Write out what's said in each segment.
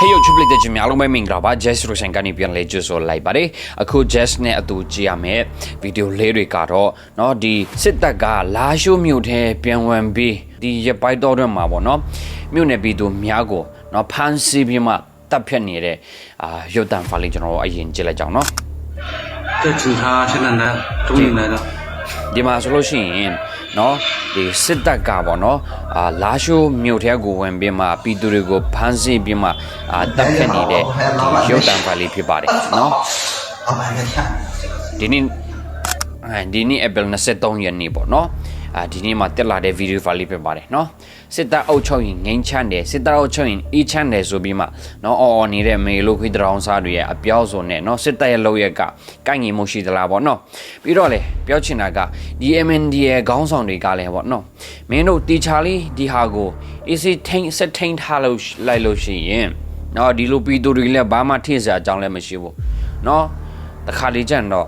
Hey yo triple digit များလုံးပဲမင်္ဂလာပါ Jess Roshan ကနေပြန်လဲကြိုဆိုလိုက်ပါတယ်အခု Jess နဲ့အတူကြည့်ရမယ်ဗီဒီယိုလေးတွေကတော့เนาะဒီစစ်တပ်ကလာရှိုးမြို့ထဲပြန်ဝင်ပြီးဒီရပိုက်တော်တွေမှာပေါ့เนาะမြို့နယ်ပြည်သူများကိုเนาะဖမ်းဆီးပြီးမှတပ်ဖြတ်နေတဲ့အာရုပ်တံဖိုင်လေးကျွန်တော်အရင်ကြည့်လိုက်ကြအောင်เนาะတက်ချင်ဟာရှင်းနန်းတုံးနေတော့ဒီမှာဆိုလို့ရှိရင် နော်ဒီစစ်တပ်ကပေါ့နော်အာလာရှိုးမြို့ထဲကိုဝင်ပြီးမှပြည်သူတွေကိုဖမ်းဆီးပြီးမှအာတပ်ခတ်နေတဲ့ဒီရုပ်တံပါလေးဖြစ်ပါတယ်နော်ဒီနေ့ဒီနေ့ April 23ရက်နေ့ပေါ့နော် အာဒီနေ့မှာတက်လာတဲ့ဗီဒီယိုဖိုင်လေးဖြစ်ပါတယ်နော်စစ်တပ်အုပ်ချုပ်ရင်ငိမ့်ချမ်းတယ်စစ်တပ်အုပ်ချုပ်ရင်အေးချမ်းတယ်ဆိုပြီးမှနော်အော်အော်နေတဲ့မေလို့ခွေးတောင်စားတွေရဲ့အပြောစုံနဲ့နော်စစ်တပ်ရဲ့လောက်ရက်ကကိုင်ငင်မှုရှိသလားပေါ့နော်ပြီးတော့လေပြောချင်တာကဒီ MND ရဲ့ခေါင်းဆောင်တွေကလည်းပေါ့နော်မင်းတို့တီချာလေးဒီဟာကို AC ထိန်စက်ထိန်ထားလို့လိုက်လို့ရှိရင်နော်ဒီလိုပြည်သူတွေလည်းဘာမှထိစရာအကြောင်းလည်းမရှိဘူးနော်တခါလေကျန်တော့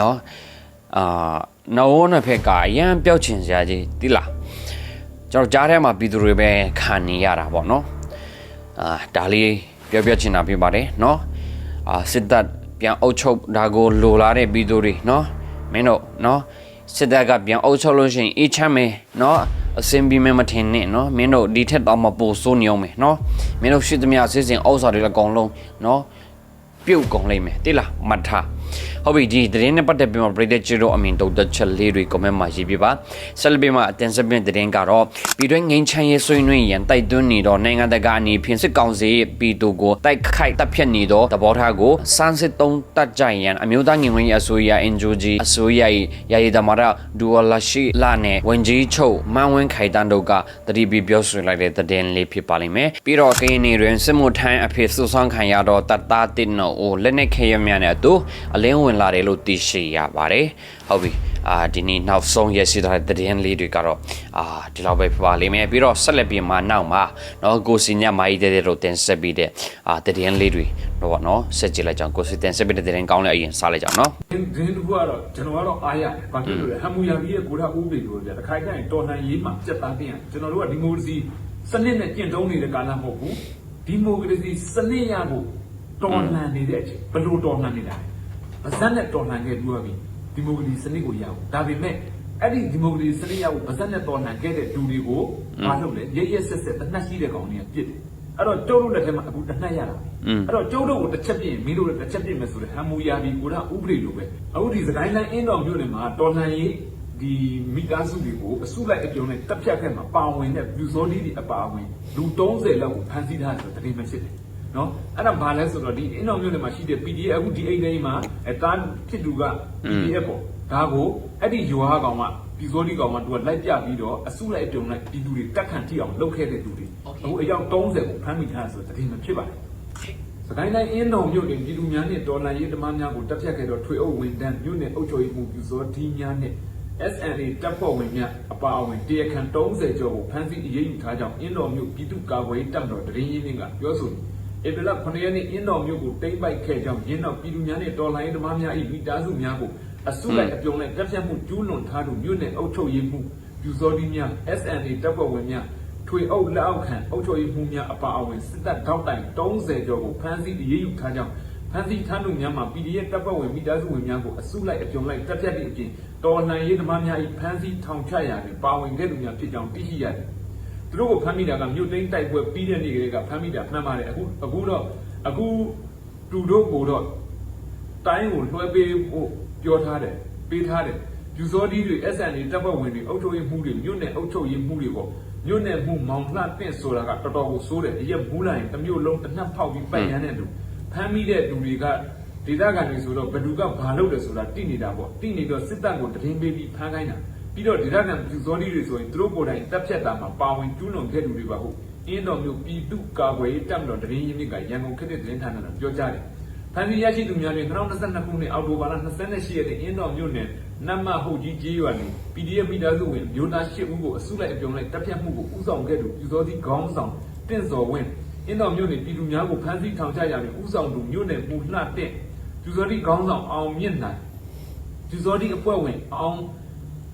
နော်အာ နောနဖက်ကအရန်ပျောက်ချင်စရာကြီးတိလားကျွန်တော်ကြားထဲမှာပြည်သူတွေပဲခံနေရတာပေါ့နော်အာဒါလေးပြောပြချင်တာဖြစ်ပါတယ်နော်အာစစ်တပ်ပြန်အုပ်ချုပ်ဒါကိုလိုလားတဲ့ပြည်သူတွေနော်မင်းတို့နော်စစ်တပ်ကပြန်အုပ်ချုပ်လို့ရှိရင်အေးချမ်းမယ်နော်အစင်ပြီးမမထင်နဲ့နော်မင်းတို့ဒီထက်တော့မပိုစိုးနေအောင်မယ်နော်မင်းတို့ရှိသမျှစစ်စင်အုပ်စာတွေလည်းအကုန်လုံးနော်ပြုတ်ကုန်လိမ့်မယ်တိလားမှတ်ထား ဟုတ်ပြီဒီသတင်းနဲ့ပတ်သက်ပြီးမှပရိသတ်ချစ်တို့အမင်တုတ်သက်ချက်လေးတွေ comment မှာရေးပြပါဆက်လက်ပြီးမှအတင်ဆက်ပြင်သတင်းကတော့ပြည်တွင်းငင်းချမ်းရေးဆွေးနွေးရန်တိုက်တွန်းနေတော့နိုင်ငံတကာအနေဖြင့်စစ်ကောင်စီပြည်သူကိုတိုက်ခိုက်တပ်ဖြတ်နေတော့သဘောထားကိုစမ်းစစ်သုံးတက်ကြရန်အမျိုးသားငင်ဝင်ရေးအစိုးရ NGO အစိုးရ၏ယာယီသမရဒူဝလာရှိလာနဲ့ဝန်ကြီးချုပ်မန်ဝင်းခိုင်တန်းတို့ကတတိပီပြောဆိုလိုက်တဲ့သတင်းလေးဖြစ်ပါလိမ့်မယ်ပြီးတော့ကရင်နေတွင်စစ်မှုထမ်းအဖြစ်စုဆောင်ခံရတော့တတ်သားတစ်နော်အိုလက်နဲ့ခဲရများနဲ့အတူအလင်းဝင်လာတယ်လို့သိရှိရပါတယ်ဟုတ်ပြီအာဒီနေ့နောက်ဆုံးရရှိတဲ့သတင်းလေးတွေကတော့အာဒီလောက်ပဲဖြစ်ပါလိမ့်မယ်ပြီးတော့ဆက်လက်ပြီးမှနောက်မှာနော်ကိုစီညမာကြီးတဲ့တဲ့တို့တင်ဆက်ပြီးတဲ့အာသတင်းလေးတွေတော့ဗောနော်ဆက်ကြည့်လိုက်ကြအောင်ကိုစီတင်ဆက်ပြီးတဲ့သတင်းကောင်းလေးအရင်စားလိုက်ကြအောင်နော်ဒင်းဒင်းတခုကတော့ကျွန်တော်ကတော့အားရတယ်။ဘာဖြစ်လို့လဲဟမ်မူယာဘီရဲ့ကိုရဥပဒေလို့ပြတခါကျရင်တော်လှန်ရေးမှာစက်သားတင်ရကျွန်တော်တို့ကဒီမိုကရေစီစနစ်နဲ့ကျင့်သုံးနေတဲ့ကာလမဟုတ်ဘူး။ဒီမိုကရေစီစနစ်ရဖို့တော်လှန်နေတဲ့အချိန်ဘယ်လိုတော်လှန်နေတာလဲ။ ဗဇက်နဲ့တော်လှန်ခဲ့ပြီးပြီဒီမိုကရေစီစနစ်ကိုရအောင်။ဒါပေမဲ့အဲ့ဒီဒီမိုကရေစီစနစ်ရဖို့ဗဇက်နဲ့တော်လှန်ခဲ့တဲ့လူတွေကိုမလုပ်လေရရက်ဆက်ဆက်တနက်ရှိတဲ့ကောင်တွေကပြစ်တယ်။အဲ့တော့ကျုပ်တို့လက်ထဲမှာအခုတနက်ရတာ။အဲ့တော့ကျုပ်တို့ကိုတစ်ချက်ပြင်းမင်းတို့လည်းတစ်ချက်ပြင်းမယ်ဆိုတဲ့ဟမ်မူယာဘီကိုရဥပဒေလိုပဲအခုဒီစကိုင်းလိုင်းအင်းတော်မြို့နယ်မှာတော်လှန်ရေးဒီမိသားစုတွေကိုအစုလိုက်အပြုံလိုက်တပ်ဖြတ်ခဲ့မှာပါဝင်တဲ့ပြူစောလေးတွေအပါအဝင်လူ30လောက်ကိုဖမ်းဆီးထားတယ်ဆိုတဲ့တတိမဖြစ်တယ် နော်အဲ့ဒါဘာလဲဆိုတော့ဒီအင်းတော်မြို့နယ်မှာရှိတဲ့ PDF အခုဒီအိမ်တိုင်းမှာအဲတားဖြစ်သူက PDF ပေါ့ဒါကိုအဲ့ဒီရွာကောင်ကပြူစောလေးကောင်ကသူကလိုက်ပြပြီးတော့အစုလိုက်အပြုံလိုက်ပြည်သူတွေတက်ခံထိအောင်လုပ်ခဲ့တဲ့သူတွေအခုအယောက်30ကိုဖမ်းမိထားတယ်ဆိုတဲ့တတိမဖြစ်ပါဘူးစကိုင်းတိုင်းအင်းတော်မြို့နယ်ပြည်သူများနှင့်တော်လှန်ရေးဓမ္မများကိုတပ်ဖြတ်ခဲ့သောထွေအုပ်ဝန်တန်းမြို့နယ်အုပ်ချုပ်ရေးမှူးပြူစောဒီများနှင့် SNA တပ်ဖွဲ့ဝင်များအပါအဝင်တရားခံ30ကျော်ကိုဖမ်းဆီးအရေးယူထားကြောင်းအင်းတော်မြို့ပြည်သူ့ကာကွယ်ရေးတပ်မတော်တရင်ရင်းနှင့်ကပြောဆိုသည် ဧပြီလ9ရက်နေ့အင်းတော်မြို့ကိုတိမ့်ပိုက်ခဲ့ကြောင်းရင်းတော်ပြည်သူများနှင့်တော်လှန်ရေးဓမ္မများ၏မိသားစုများကိုအစုလိုက်အပြုံလိုက်တပ်ဖြတ်မှုကျူးလွန်ထားသူမြို့နယ်အုပ်ချုပ်ရေးမှူးပြူစောဒီများ SNA တပ်ဖွဲ့ဝင်များထွေအုပ်လက်အောက်ခံအုပ်ချုပ်ရေးမှူးများအပါအဝင်စစ်တပ်ထောက်တိုင်30ကျော်ကိုဖမ်းဆီးအရေးယူထားကြောင်းဖမ်းဆီးထားသူများမှာ PDF တပ်ဖွဲ့ဝင်မိသားစုဝင်များကိုအစုလိုက်အပြုံလိုက်တပ်ဖြတ်သည့်အပြင်တော်လှန်ရေးသမားများ၏ဖမ်းဆီးထောင်ချရာတွင်ပါဝင်ခဲ့သူများဖြစ်ကြောင်းသိရှိရတယ်။ သူတို့ကိုဖမ်းမိတာကမြို့သိမ်းတိုက်ပွဲပြီးတဲ့နေ့ကလေးကဖမ်းမိတာမှန်ပါတယ်အခုအခုတော့အခုသူတို့ကိုတော့တိုင်းကိုလွှဲပေးဖို့ပြောထားတယ်ပေးထားတယ်ယူစောဒီတွေ SNA တပ်ဖွဲ့ဝင်တွေအုပ်ချုပ်ရေးမှုတွေမြို့နယ်အုပ်ချုပ်ရေးမှုတွေပေါ့မြို့နယ်မှုမောင်လှတင့်ဆိုတာကတော်တော်ကိုစိုးတယ်အရက်မူးလိုက်ရင်တစ်မြို့လုံးတစ်နှက်ဖောက်ပြီးပတ်ရမ်းတဲ့လူဖမ်းမိတဲ့လူတွေကဒေသခံတွေဆိုတော့ဘယ်သူကဘာလုပ်တယ်ဆိုတာတိနေတာပေါ့တိနေတော့စစ်တပ်ကိုတရင်ပေးပြီးဖမ်းခိုင်းတာ ပြီးတော့ဒေသခံပြူစောဒီတွေဆိုရင်သူတို့ကိုယ်တိုင်တပ်ဖြတ်တာမှာပါဝင်ကျူးလွန်ခဲ့သူတွေပါဟုတ်အင်းတော်မျိုးပြည်သူ့ကာကွယ်ရေးတပ်မတော်တရင်ရင်းမြစ်ကရန်ကုန်ခေတ်တဲ့သတင်းဌာနကပြောကြားတယ်ဖန်စီရရှိသူများတွင်2022ခုနှစ်အောက်တိုဘာလ28ရက်နေ့အင်းတော်မြို့နယ်နတ်မဟုတ်ကြီးကျေးရွာတွင် PDF မိသားစုဝင်မျိုးသား၈ဦးကိုအစုလိုက်အပြုံလိုက်တပ်ဖြတ်မှုကိုဥဆောင်ခဲ့သူပြူစောသည့်ခေါင်းဆောင်တင့်စော်ဝင်းအင်းတော်မြို့နယ်ပြည်သူများကိုဖမ်းဆီးထောင်ချရာတွင်ဥဆောင်သူမြို့နယ်မူလှတင့်ပြူစောသည့်ခေါင်းဆောင်အောင်မြင့်နိုင်ပြူစောသည့်အဖွဲ့ဝင်အောင်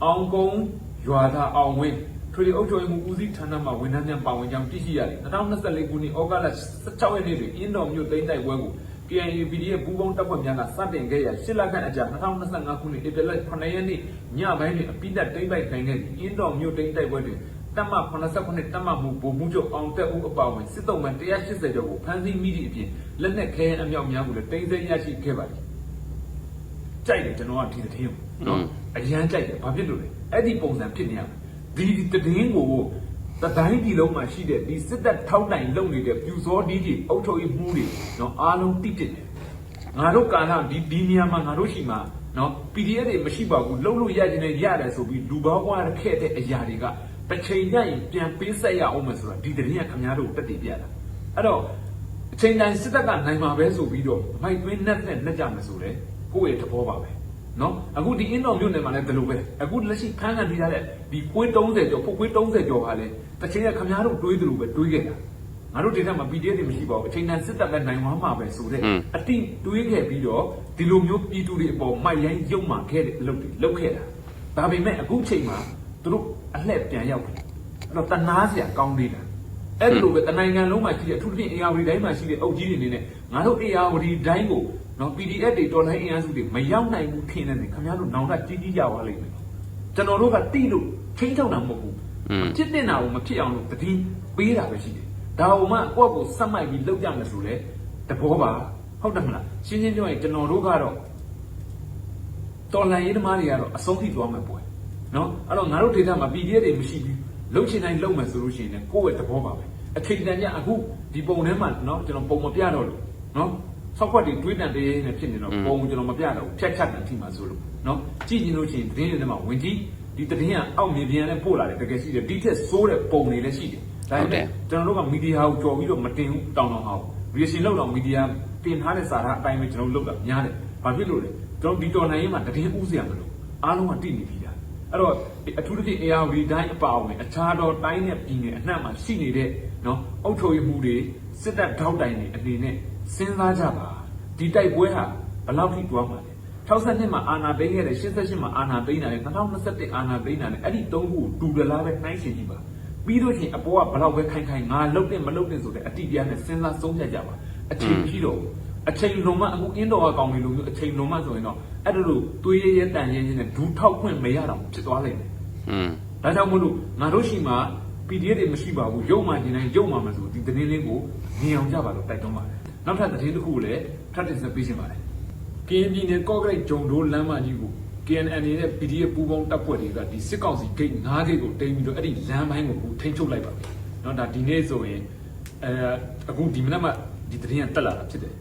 အောင်ကုန်းရွာသားအောင်ဝင်းထွေထွေအုပ်ချုပ်ရေးမှုဦးစီးဌာနမှဝန်ထမ်းများပါဝင်ကြောင်းသိရှိရတယ်2024ခုနှစ်ဩဂုတ်လ16ရက်နေ့တွင်အင်းတော်မြို့သိမ်းတိုက်ပွဲကို KNU PDF ပူးပေါင်းတပ်ဖွဲ့များကစတင်ခဲ့ရာ10လခန့်အကြာ2025ခုနှစ်ဧပြီလ9ရက်နေ့ညပိုင်းတွင်အပိသက်သိမ်းပိုက်နိုင်ခဲ့သည့်အင်းတော်မြို့သိမ်းတိုက်ပွဲတွင်တပ်မ89တပ်မမှုဗိုလ်မှူးချုပ်အောင်တက်ဦးအပါအဝင်စစ်တုံးမှန်180ကျော်ကိုဖမ်းဆီးမိသည့်အပြင်လက်နက်ခဲယမ်းအမြောက်များကိုလည်းတင်ဆက်ရရှိခဲ့ပါသည် ကြိုက်တယ်ကျွန်တော်ကဒီသတင်းကိုနော်အရန်ကြိုက်တယ်ဘာဖြစ်လို့လဲအဲ့ဒီပုံစံဖြစ်နေရမယ်ဒီသတင်းကိုတတိုင်းပြည်လုံးမှာရှိတဲ့ဒီစစ်တပ်ထောက်တိုင်လုပ်နေတဲ့ပြူစောဒီကြီးအုပ်ချုပ်ရေးမှုတွေနော်အားလုံးတိတိတယ်ငါတို့ကာလဒီဒီနေရာမှာငါတို့ရှိမှာနော် PDF တွေမရှိပါဘူးလုံးလို့ရခြင်းနဲ့ရတယ်ဆိုပြီးလူပေါင်းဝါခဲ့တဲ့အရာတွေကတစ်ချိန်ကျရင်ပြန်ပေးဆက်ရအောင်မယ်ဆိုတာဒီတရင်ကခင်ဗျားတို့တက်တည်ပြတာအဲ့တော့အချိန်တိုင်းစစ်တပ်ကနိုင်မှာပဲဆိုပြီးတော့မိုက်သွင်းနဲ့နဲ့နှက်ကြမယ်ဆိုတယ် ကိုယ့်ရဲ့သဘောပါပဲနော်အခုဒီအင်းတော်မြို့နယ်မှာလည်းဒီလိုပဲအခုလက်ရှိဖမ်းခံပြီးရတဲ့ဒီကွေး30ကျော်ဖို့ကွေး30ကျော်ကလည်းတစ်ချိန်ကခင်ဗျားတို့တွေးသလိုပဲတွေးခဲ့တာငါတို့ဒေသမှာ PDF တွေမရှိပါဘူးအချိန်တိုင်းစစ်တပ်ကနိုင်မှာမှာပဲဆိုတဲ့အတိတွေးခဲ့ပြီးတော့ဒီလိုမျိုးပြည်သူတွေအပေါ်မိုက်ရိုင်းရုံမှခဲ့တဲ့အလုပ်တွေလုပ်ခဲ့တာဒါပေမဲ့အခုချိန်မှာသူတို့အလှည့်ပြန်ရောက်ပြီအဲ့တော့တနာစရာကောင်းသေးတာအဲ့ဒီလိုပဲတနိုင်ငံလုံးမှာရှိတဲ့အထူးသဖြင့် AR တိုင်းမှာရှိတဲ့အုပ်ကြီးတွေအနေနဲ့ငါတို့ AR တိုင်းကို နော် PDF တွေတော်လိုင်းအင်အားစုတွေမရောက်နိုင်ဘူးထင်နေတယ်ခင်ဗျားတို့နောင်တကြီးကြီးကြပါလိမ့်မယ်ကျွန်တော်တို့ကတိလို့ချင်းချောက်တာမဟုတ်ဘူးဖြစ်တင်တာကိုမဖြစ်အောင်လို့တတိပေးတာပဲရှိတယ်ဒါအောင်မှကိုယ့်ကိုစက်မိုက်ပြီးလောက်ကြမယ်ဆိုလဲတဘောပါဟုတ်တယ်မလားရှင်းရှင်းပြောရင်ကျွန်တော်တို့ကတော့တော်လိုင်းရေးသမားတွေကတော့အဆုံးထိသွားမှာပွဲနော်အဲ့တော့ငါတို့ဒေတာမှာ PDF တွေမရှိဘူးလှုပ်ချင်တိုင်းလှုပ်မယ်ဆိုလို့ရှိရင်လည်းကိုယ့်ရဲ့သဘောပါပဲ အချိန်တန်ကြအခုဒီပုံထဲမှာเนาะကျွန်တော်ပုံမပြတော့လို့เนาะ software တွေတွေးပြန်တည်းနဲ့ဖြစ်နေတော့ပုံကျွန်တော်မပြတော့ဖြတ်ချတာအထိမှဆိုလို့နော်ကြည့်ကြည့်လို့ချင်းသတင်းတွေထဲမှာဝင်ကြည့်ဒီသတင်းကအောက်မြေပြင်နဲ့ပို့လာတယ်တကယ်ရှိတယ်ဒီထက်ဆိုးတဲ့ပုံတွေလည်းရှိတယ်ဒါပေမဲ့ကျွန်တော်တို့ကမီဒီယာကိုကြော်ပြီးတော့မတင်ဘူးတောင်းတောင်းအောင် reaction လောက်တော့မီဒီယာတင်ထားတဲ့စာသားအတိုင်းပဲကျွန်တော်လုပ်တာများတယ်ဘာဖြစ်လို့လဲကျွန်တော်ဒီတော်နိုင်ရေးမှာသတင်းဥစရာမလိုအားလုံးကတိနေပြီလားအဲ့တော့အထူးသဖြင့် ARV တိုင်းအပါအဝင်အခြားတော့တိုင်းနဲ့ပြည်နယ်အနှံ့မှာရှိနေတဲ့နော်အုပ်ချုပ်ရေးမှုတွေစစ်တပ်ထောက်တိုင်တွေအနေနဲ့ စဉ်းစားကြပါဒီတိုက်ပွဲဟာဘယ်လောက်ထိတွားမှာလဲ62မှာအာဏာသိမ်းခဲ့တယ်88မှာအာဏာသိမ်းတာလေ2021အာဏာသိမ်းတာလေအဲ့ဒီသုံးခုကိုတူတလားပဲနှိုင်းရှင်ကြည့်ပါပြီးတော့ချင်းအပေါ်ကဘယ်လောက်ပဲခိုင်ခိုင်ငါလုတ်တယ်မလုတ်တယ်ဆိုတဲ့အတိပြားနဲ့စဉ်းစားဆုံးဖြတ်ကြပါအချိန်ကြီးတော့အချိန်လုံးမအခုအင်းတော်ကကောင်းနေလို့မျိုးအချိန်လုံးမဆိုရင်တော့အဲ့ဒါလိုသွေးရဲရဲတန်ရဲရဲနဲ့ဒူးထောက်ခွင့်မရတော့ဖြစ်သွားလိမ့်မယ်อืมဒါကြောင့်မို့လို့ငါတို့ရှိမှ PDF တွေမရှိပါဘူးရုပ်မှကျင်တိုင်းရုပ်မှမဆိုဒီသတင်းလေးကိုမြင်အောင်ကြပါလို့တိုက်တွန်းပါတယ် နောက်ထပ်သတင်းတစ်ခုကိုလည်းထပ်တင်ဆက်ပေးရှင်ပါတယ်ကရင်ပြည်နယ်ကော့ဂရိတ်ဂျုံဒိုးလမ်းမကြီးကို KNN နဲ့ PDF ပူးပေါင်းတပ်ဖွဲ့တွေကဒီစစ်ကောင်စီဂိတ်9ဂိတ်ကိုတင်ပြီးတော့အဲ့ဒီလမ်းပိုင်းကိုထိန်းချုပ်လိုက်ပါပြီเนาะဒါဒီနေ့ဆိုရင်အဲအခုဒီမနက်မှဒီသတင်းကတက်လာတာဖြစ်တယ်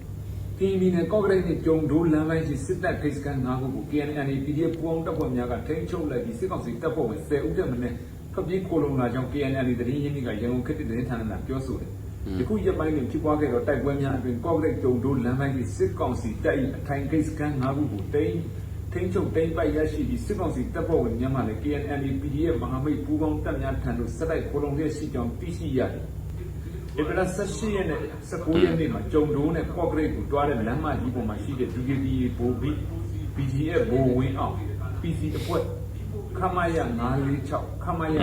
ကင်းပြည်နယ်ကော့ကရိတ်နဲ့ကြုံဒိုးလမ်းပိုင်းရှိစစ်တပ်ဂိတ်စကန်၅ခုကို KNN PDF ပူအောင်တပ်ဖွဲ့များကထိန်းချုပ်လိုက်ပြီးစစ်ကောင်စီတပ်ဖွဲ့ဝင်10ဦးတက်မနဲ့ဖပြေးကိုလုံလာကြောင်း KNN တရင်ရင်းမြစ်ကရန်ကုန်ခေတ်တရင်ဌာနကပြောဆိုတယ်။ ဒီခုရက်ပိုင်းတွင်ဖြစ်ပွားခဲ့သောတိုက်ပွဲများအတွင်ကော့ကရိတ်ကြုံဒိုးလမ်းပိုင်းရှိစစ်ကောင်စီတပ်၏အထိုင်ဂိတ်စကန်၅ခုကိုတိန်းထိန်းချုပ်တိန်းပိုက်ရရှိပြီးစစ်ကောင်စီတပ်ဖွဲ့ဝင်များမှလည်း KNN PDF မဟာမိတ်ပူးပေါင်းတပ်များထံသို့ဆက်တိုက်ကိုလုံလျက်ရှိကြောင်းသိရှိရတယ်။ဧပြီလ18ရက်နဲ့19ရက်နေ့မှာကြုံဒိုးနဲ့ကော့ဂရိတ်ကိုတွားတဲ့လမ်းမကြီးပေါ်မှာရှိတဲ့ DKD ဘိုဘီ BGF ဘိုဝင်းအောင် PC အဖွဲ့ခမရ946ခမရ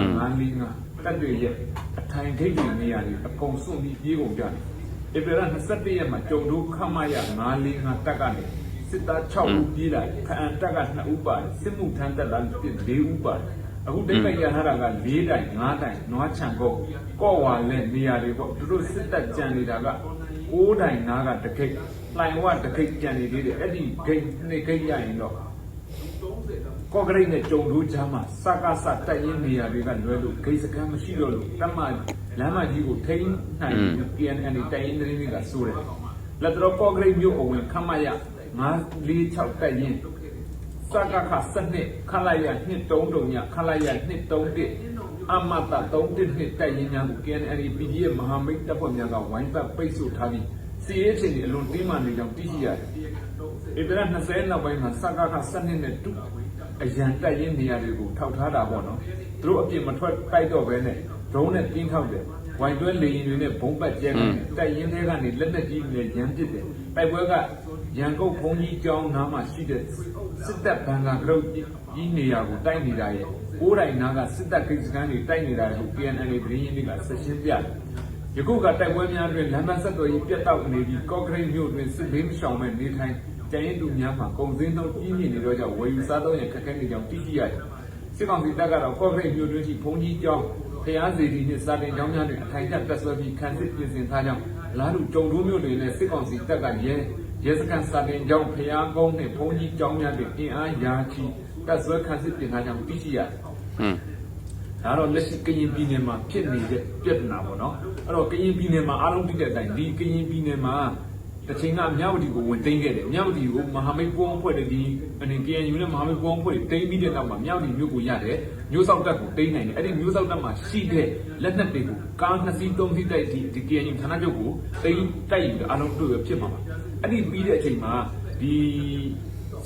945တက်တွေရဲ့အ ထိုင်ဂိတ်တွေနေရာတွေအကုန်စွန့်ပြီးပြေးကုန်ကြတယ်။ဧပြီလ21ရက်မှာကြုံဒိုးခမရ945တက်ကနေစစ်သား6ဦးပြေးလာတယ်ခအန်တက်က2ဦးပါတယ်စစ်မှုထမ်းတက်လာ4ဦးပါတယ်အခုတိတ်ပိုက်ရထားတာက4တိုင်5တိုင်နွားချံကုတ်ကော့ဝါလက်နေရာတွေပေါ့သူတို့စစ်တပ်ကြံနေတာက6တိုင်နားကတကိတ်လှိုင်ဝတကိတ်ကြံနေသေးတယ်အဲ့ဒီဂိတ်နှစ်ဂိတ်ရရင်တော့ ကော့ဂရိတ်နဲ့ကြုံတို့ကြားမှာစကားစတက်ရင်နေရာတွေကလွဲလို့ဂိတ်စကမ်းမရှိတော့လို့တတ်မှလမ်းမကြီးကိုထိန်းနိုင်ပြီး PNN တိုင်ရင်တွေကဆိုတယ်လက်တော်ကော့ဂရိတ်မြို့အဝင်ခမရ946တက်ရင်စကခစနစ်ခလာရ239ညခလာရ231အမတ312တိုက်ရင်များကို KNL PDF မဟာမိတ်တပ်ဖွဲ့များကဝိုင်းပတ်ပိတ်ဆို့ထားပြီးစီရေးချင်းတွေအလွန်တင်းမာနေကြောင်းသိရှိရတယ်။ ဧပြီလ20နောက်ပိုင်းမှာစကခစနစ်နဲ့တူအရန်တိုက်ရင်နေရာတွေကိုထောက်ထားတာပေါ့နော်။သူတို့အပြင်မထွက်တိုက်တော့ဘဲနဲ့ဒရုန်းနဲ့တင်းထောက်တယ်။ဝိုင်တွဲလေရင်တွေနဲ့ဘုံပတ်ကျဲကနေတိုက်ရင်ထဲကနေလက်နက်ကြီးတွေနဲ့ရမ်းပစ်တယ်တိုက်ပွဲကရန်ကုန်ဘုံကြီးကျောင်းနားမှာရှိတဲ့စစ်တပ်ဘန်ကာကရုတ်ကြီးနေရာကိုတိုက်နေတာရဲ့ကိုးတိုင်နားကစစ်တပ်ကိစ္စကန်းတွေတိုက်နေတာကို PNL သတင်းရင်းတွေကဆက်ရှင်းပြတယ်ယခုကတိုက်ပွဲများအတွင်းလမ်းမဆက်တော်ကြီးပြတ်တောက်နေပြီးကော့ကရိတ်မြို့တွင်စစ်ဘေးမရှောင်မဲ့နေထိုင် ကျန်ရင်သူများမှာကုန်စည်နှုန်းကြီးမြင့်နေတော့ကြောင့်ဝယ်ယူစားသုံးရခက်ခဲနေကြောင်းသိရှိရတယ်။စစ်ကောင်စီတပ်ကတော့ကော့ကရိတ်မြို့တွင်ရှိဘုံကြီးကျောင်းဖျားစီတီနှင့်စာတင်ကျောင်းများတွင်အထိုင်ကျတက်ဆွဲပြီးခံစစ်ပြင်ဆင်ထားကြောင်းလာလူကြုံတို့မြို့တွင်လည်းစစ်ကောင်စီတပ်ကရဲရဲစခန်းစာတင်ကျောင်းဖျားကုန်းနှင့်ဘုံကြီးကျောင်းများတွင်အင်အားရာချီတက်ဆွဲခံစစ်ပြင်ထားကြောင်းသိရှိရတယ်။ဟွန်းဒါတော့လက်ရှိကရင်ပြည်နယ်မှာဖြစ်နေတဲ့ပြဿနာပေါ့နော်အဲ့တော့ကရင်ပြည်နယ်မှာအားလုံးသိတဲ့အတိုင်းဒီကရင်ပြည်နယ်မှာ တစ်ချိန်ကမြဝတီကိုဝင်သိမ်းခဲ့တယ်မြဝတီကိုမဟာမိတ်ပေါင်းဖွဲ့တဲ့ဒီအနေ KNU နဲ့မဟာမိတ်ပေါင်းဖွဲ့တိမ်းပြီးတဲ့နောက်မှာမြဝတီမြို့ကိုရတယ်မြို့ဆောက်တပ်ကိုတိမ်းနိုင်တယ်အဲ့ဒီမြို့ဆောက်တပ်မှာရှိတဲ့လက်နက်တွေကိုကားနှစ်စီးသုံးစီးတိုက်ဒီဒီ KNU ဌာနချုပ်ကိုတိမ်းတိုက်ယူအားလုံးတွေ့ရဖြစ်မှာပါအဲ့ဒီပြီးတဲ့အချိန်မှာဒီ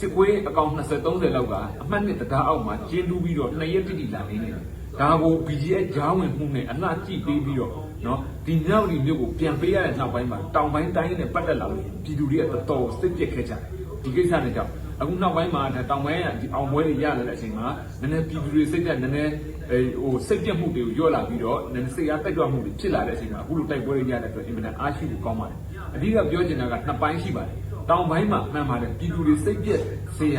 စစ်ကွေးအကောင်20 30လောက်ကအမှတ်နှစ်တရားအောက်မှာကျင်းတူးပြီးတော့နှစ်ရက်တိတိလာနေတယ်ဒါကို BGF ဂျားဝင်မှုနဲ့အလှကြည့်ပေးပြီးတော့ နော်ဒီမြောက်ဒီမြို့ကိုပြန်ပေးရတဲ့နောက်ပိုင်းမှာတောင်ပိုင်းတိုင်းနဲ့ပတ်သက်လာလို့ပြည်သူတွေကတော်တော်စိတ်ပြက်ခဲ့ကြတယ်ဒီကိစ္စနဲ့ကြောင့်အခုနောက်ပိုင်းမှာတောင်ပိုင်းကဒီအောင်ပွဲတွေရလာတဲ့အချိန်မှာနည်းနည်းပြည်သူတွေစိတ်ပြက်နည်းနည်းဟိုစိတ်ပြက်မှုတွေကိုရော့လာပြီးတော့နည်းနည်းစိတ်အားတိုက်ကြွမှုတွေဖြစ်လာတဲ့အချိန်မှာအခုလိုတိုက်ပွဲတွေရတဲ့အတွက်အင်မတန်အားရှိဖို့ကောင်းပါတယ်အဓိကပြောချင်တာကနှစ်ပိုင်းရှိပါတယ်တောင်ပိုင်းမှာမှန်ပါတယ်ပြည်သူတွေစိတ်ပြက်စေရ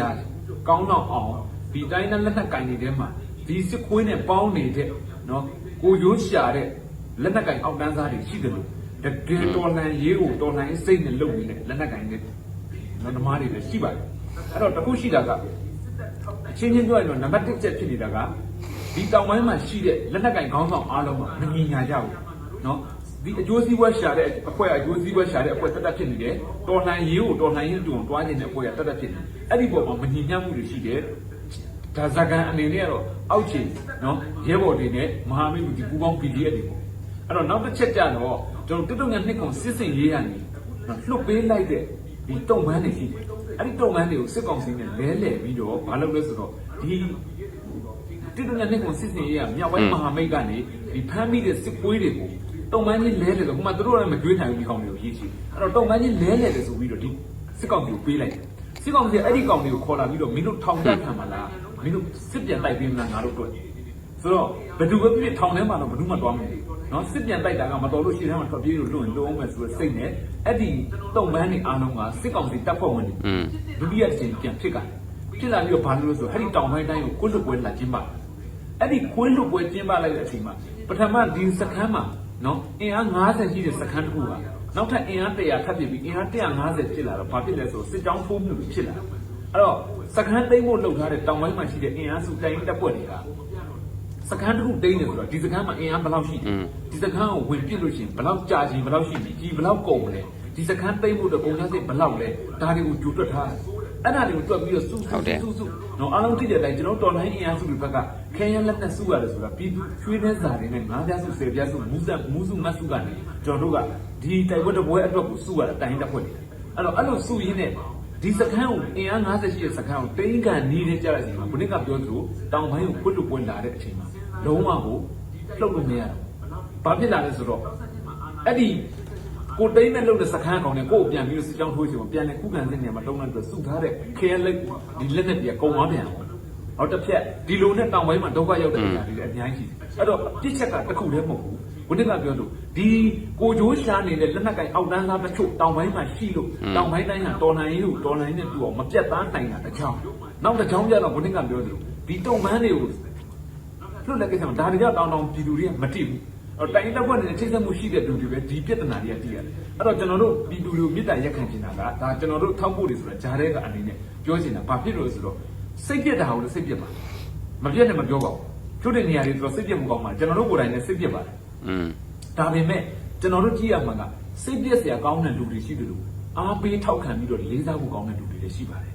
ကောင်းတော့အောင်ဒီတိုင်းနဲ့လက်နက်ကင်တွေထဲမှာဒီစစ်ခွေးနဲ့ပေါင်းနေတဲ့နော်ကိုရိုးရှာတဲ့ လက်နက်ကင်အောက်တန်းစားတွေရှိတယ်လို့တကယ်တော်လှန်ရေးကိုတော်လှန်ရေးစိတ်နဲ့လုပ်နေတဲ့လက်နက်ကင်တွေနော်ဓမားတွေလည်းရှိပါတယ်အဲ့တော့တခုရှိတာကအချင်းချင်းပြောရရင်တော့နံပါတ်1ချက်ဖြစ်နေတာကဒီတောင်ပိုင်းမှာရှိတဲ့လက်နက်ကင်ခေါင်းဆောင်အားလုံးကမငြင်ညာကြဘူးနော်ဒီအကျိုးစီးပွားရှာတဲ့အဖွဲ့အကျိုးစီးပွားရှာတဲ့အဖွဲ့တက်တက်ဖြစ်နေတယ်တော်လှန်ရေးကိုတော်လှန်ရေးတူအောင်တွားနေတဲ့အဖွဲ့ကတက်တက်ဖြစ်နေအဲ့ဒီပေါ်မှာမငြင်ညာမှုတွေရှိတယ်ဒါဇကန်အနေနဲ့ကတော့အောက်ခြေနော်ရဲဘော်တွေနဲ့မဟာမိတ်ဒီပူပေါင်း PDF တွေပေါ့ အဲ့တော့နောက်တစ်ချက်ကြတော့ကျွန်တော်တုတ်တုံညာနှစ်ကုန်စစ်စင်ရေးရနေနော်လှုပ်ပေးလိုက်တဲ့ဒီတုံပန်းတွေရှိတယ်အဲ့ဒီတုံပန်းတွေကိုစစ်ကောင်စီနဲ့လဲလှယ်ပြီးတော့မလုပ်လဲဆိုတော့ဒီတုတ်တုံညာနှစ်ကုန်စစ်စင်ရေးရမြောက်ပိုင်းမဟာမိတ်ကနေဒီဖမ်းမိတဲ့စစ်ပွဲတွေကိုတုံပန်းကြီးလဲလှယ်ဆိုဟိုမှာသူတို့လည်းမကြွေးနိုင်ဘူးဒီကောင်တွေကိုရေးရှိအဲ့တော့တုံပန်းကြီးလဲလှယ်တယ်ဆိုပြီးတော့ဒီစစ်ကောင်စီကိုပေးလိုက်တယ်စစ်ကောင်စီအဲ့ဒီကောင်တွေကိုခေါ်လာပြီးတော့မင်းတို့ထောင်တက်ခံမှာလားမင်းတို့စစ်ပြန်တိုက်ပေးမလားငါတို့တွေ့ ဆိုတော့ဘယ်သူပဲဖြစ်ဖြစ်ထောင်ထဲမှာတော့ဘယ်သူမှသွားမလို့နော်စစ်ပြန်တိုက်တာကမတော်လို့ရှေ့ထဲမှာထွက်ပြေးလို့လွတ်ရင်လွတ်အောင်မယ်ဆိုတဲ့စိတ်နဲ့အဲ့ဒီတုံပန်းနေအားလုံးကစစ်ကောင်စီတပ်ဖွဲ့ဝင်တွေอืมဒုတိယတစ်ချိန်ပြန်ဖြစ်ကြတယ်ဖြစ်လာပြီးတော့ဘာလို့လဲဆိုတော့အဲ့ဒီတောင်ပိုင်းတိုင်းကိုကိုလွတ်ပွဲလာကျင်းပအဲ့ဒီခွေးလွတ်ပွဲကျင်းပလိုက်တဲ့အချိန်မှာပထမဒီစခန်းမှာနော်အင်အား90ရှိတဲ့စခန်းတစ်ခုကနောက်ထပ်အင်အား100ထပ်ပြပြီးအင်အား150ဖြစ်လာတော့ဘာဖြစ်လဲဆိုတော့စစ်ကြောင်းထိုးမှုတွေဖြစ်လာတယ်အဲ့တော့စခန်းသိမ်းဖို့လှုပ်ထားတဲ့တောင်ပိုင်းမှာရှိတဲ့အင်အားစုတိုင်းတပ်ဖွဲ့တွေက စခန်းတစ်ခုတိမ်းနေဆိုတော့ဒီစခန်းမှာအင်အားဘယ်လောက်ရှိလဲဒီစခန်းကိုဝင်ပြစ်လို့ရှိရင်ဘယ်လောက်ကြာချင်ဘယ်လောက်ရှိပြီဒီဘယ်လောက်ကုန်မလဲဒီစခန်းသိမ်းဖို့အတွက်ပုံစံစစ်ဘယ်လောက်လဲဒါတွေကိုကြိုတွက်ထားတယ်အဲ့ဒါတွေကိုတွက်ပြီးတော့စုစုစုစုနော်အားလုံးသိတဲ့အတိုင်းကျွန်တော်တော်လိုင်းအင်အားစုတွေဘက်ကခဲရလက်နဲ့စုရတယ်ဆိုတာပြည်သူချွေးတဲ့ဇာတွေနဲ့ငါးပြားစုဆယ်ပြားစုမူးဆက်မူးစုမတ်စုကနေကျွန်တော်တို့ကဒီတိုက်ပွဲတစ်ပွဲအတွက်ကိုစုရတဲ့အတိုင်းတစ်ဖွဲ့နေအဲ့တော့အဲ့လိုစုရင်းနဲ့ ဒီစကန်းကိုအင်အား50ရှိတဲ့စကန်းကိုတင်းကန်နီးနေကြတဲ့အချိန်မှာဘုနစ်ကပြောသလိုတောင်ပိုင်းကိုဖွတ်လို့ပွင့်လာတဲ့အချိန်မှာလုံးဝကိုလှုပ်လို့မရတော့ဘာဖြစ်လာလဲဆိုတော့အဲ့ဒီကိုတိန်းနဲ့လှုပ်တဲ့စကန်းကောင်နဲ့ကိုကိုပြန်ပြီးစစ်ကြောင်းထိုးချင်ပြန်လဲခုခံစစ်နေမှာတုံးတဲ့စုထားတဲ့ခဲလက်ဒီလက်နဲ့ပြန်ကုံသွားပြန်အောင်တော့တစ်ဖြက်ဒီလိုနဲ့တောင်ပိုင်းမှာဒုက္ခရောက်တဲ့အရာတွေလည်းအများကြီးရှိတယ်အဲ့တော့ပြစ်ချက်ကတစ်ခုတည်းမဟုတ်ဘူး ဘုနစ်ကပြောလို့ဒီကိုဂျိုးရှာနေတဲ့လက်နက်ကင်အောက်တန်းသားတချို့တောင်ပိုင်းမှာရှိလို့တောင်ပိုင်းတိုင်းကတော်နိုင်ရေးကိုတော်နိုင်နဲ့တူအောင်မပြတ်သားနိုင်တာတစ်ချောင်းနောက်တစ်ချောင်းကျတော့ဘုနစ်ကပြောသလိုဒီတုံပန်းတွေကိုလွတ်လပ်ကိစ္စမှာဒါတွေကတောင်တောင်ပြည်သူတွေကမတိဘူးအဲ့တိုင်းတပ်ဖွဲ့နေတဲ့ထိစပ်မှုရှိတဲ့လူတွေပဲဒီပြဿနာတွေကတည်ရတယ်အဲ့တော့ကျွန်တော်တို့ပြည်သူတွေကိုမေတ္တာရက်ခံချင်တာကဒါကျွန်တော်တို့ထောက်ဖို့တွေဆိုတာဂျားတဲ့ကအနေနဲ့ပြောချင်တာဘာဖြစ်လို့လဲဆိုတော့စိတ်ပြက်တာကိုလည်းစိတ်ပြက်ပါမပြက်နဲ့မပြောပါဘူးကျုပ်တဲ့နေရာတွေဆိုတော့စိတ်ပြက်မှုကောင်းမှာကျွန်တော်တို့ကိုယ်တိုင်လည်းစိတ်ပြက်ပါတယ် อืมဒါပေမဲ့ကျွန်တော်တို့ကြည့်ရမှာကစိတ်ပြည့်စရာကောင်းတဲ့လူတွေရှိတယ်လို့အားပေးထောက်ခံပြီးတော့လေးစားဖို့ကောင်းတဲ့လူတွေလည်းရှိပါတယ်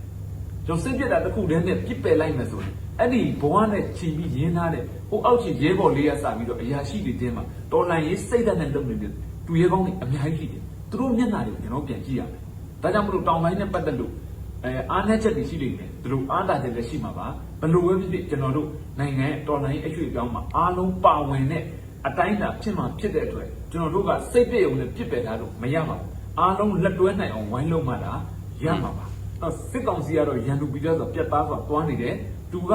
ကျွန်တော်စိတ်ပြည့်တာတစ်ခုတည်းနဲ့ပြစ်ပယ်လိုက်မယ်ဆိုရင်အဲ့ဒီဘဝနဲ့ချီပြီးရင်းသားတဲ့ဟိုအောက်ချီရဲဘော်လေးရစပြီးတော့အရာရှိတွေတင်းမှာတော်လန်ရေးစိတ်ဓာတ်နဲ့လုပ်နေတဲ့တူရဲကောင်းတွေအများကြီးရှိတယ်သူတို့မျက်နှာတွေကိုကျွန်တော်ပြန်ကြည့်ရမယ်ဒါကြောင့်မလို့တောင်ပိုင်းနဲ့ပတ်သက်လို့အဲအားနည်းချက်တွေရှိနေတယ်သူတို့အားတာချက်လည်းရှိမှာပါဘယ်လိုပဲဖြစ်ဖြစ်ကျွန်တော်တို့နိုင်ငံတော်လိုင်းအရွှေ့အပြောင်းမှာအားလုံးပါဝင်တဲ့ အတိုင်းအတာဖြစ်မှဖြစ်တဲ့အတွက်ကျွန်တော်တို့ကစိတ်ပြည့်ုံနဲ့ပြစ်ပယ်ထားလို့မရပါဘူးအားလုံးလက်တွဲနိုင်အောင်ဝိုင်းလုံးမှလာရမှာပါအဲ့စစ်ကောင်စီကတော့ရန်သူပြည်သားဆိုပြတ်သားစွာတွားနေတယ်သူက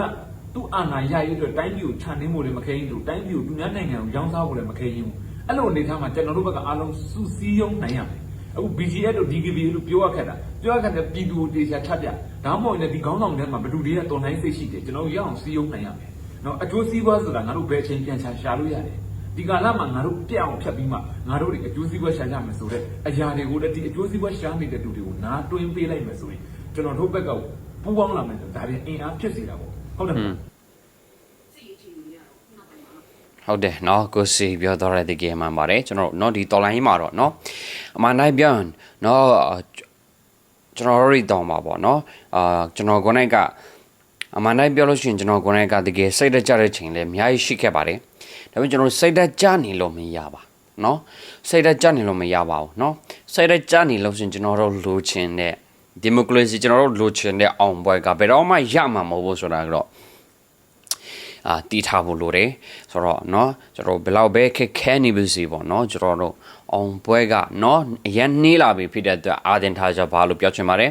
သူ့အာဏာရရေးအတွက်တိုင်းပြည်ကိုခြံနှင်းဖို့လည်းမခဲရင်သူတိုင်းပြည်ကိုသူများနိုင်ငံကိုရောင်းစားဖို့လည်းမခဲရင်ဘူးအဲ့လိုအနေထားမှာကျွန်တော်တို့ဘက်ကအားလုံးစုစည်းရုံးနိုင်ရမယ်အခု BGS တို့ DKB တို့ပြောရခက်တာပြောရခက်တဲ့ပြည်သူကိုတေချာထပ်ပြဒါမှမဟုတ်လည်းဒီခေါင်းဆောင်ထဲမှာဘယ်သူတွေကတော်နိုင်စိတ်ရှိတယ်ကျွန်တော်တို့ရအောင်စည်းရုံးနိုင်ရမယ်နော်အကျိုးစီးပွားဆိုတာငါတို့ဘယ်အချိန်ပြန်ချရှာလို့ရတယ် ဒီကာလမှာငါတို့ပြအောင်ဖြတ်ပြီးမှငါတို့တွေအကျိုးစီးပွားရှာကြမယ်ဆိုတဲ့အရာတွေကိုလည်းဒီအကျိုးစီးပွားရှာနေတဲ့လူတွေကိုနားတွင်းပေးလိုက်မယ်ဆိုရင်ကျွန်တော်တို့ဘက်ကပူးပေါင်းလာမယ်ဆိုဒါပြင်အင်အားဖြစ်စေတာပေါ့ဟုတ်တယ်မလား ဟုတ်တယ်เนาะကိုစီပြောတော့တဲ့တကယ်မှန်ပါတယ်ကျွန်တော်တို့เนาะဒီတော်လိုင်းမှာတော့เนาะအမှန်တိုင်းပြောရင်เนาะကျွန်တော်တို့တွေတောင်းပါပေါ့เนาะအာကျွန်တော်ကိုယ်နိုင်ကအမှန်တိုင်းပြောလို့ရှိရင်ကျွန်တော်ကိုယ်နိုင်ကတကယ်စိတ်တကြတဲ့ချိန်လည်းအများကြီးရှိခဲ့ပါတယ် ဒါပေမဲ့ကျွန်တော်စိတ်တကြနေလို့မရပါเนาะစိတ်တကြနေလို့မရပါဘူးเนาะစိတ်တကြနေလို့ရှိရင်ကျွန်တော်တို့လိုချင်တဲ့ဒီမိုကရေစီကျွန်တော်တို့လိုချင်တဲ့အောင်ပွဲကဘယ်တော့မှရမှာမဟုတ်ဘူးဆိုတာကတော့ အာတီးထားဖို့လိုတယ်ဆိုတော့เนาะကျွန်တော်ဘယ်လောက်ပဲခက်ခဲနေပါစေပေါ့เนาะကျွန်တော်တို့အောင်ပွဲကเนาะအရင်နှေးလာပြီဖြစ်တဲ့အတွက်အာတင်ထားကြပါလို့ပြောချင်ပါတယ်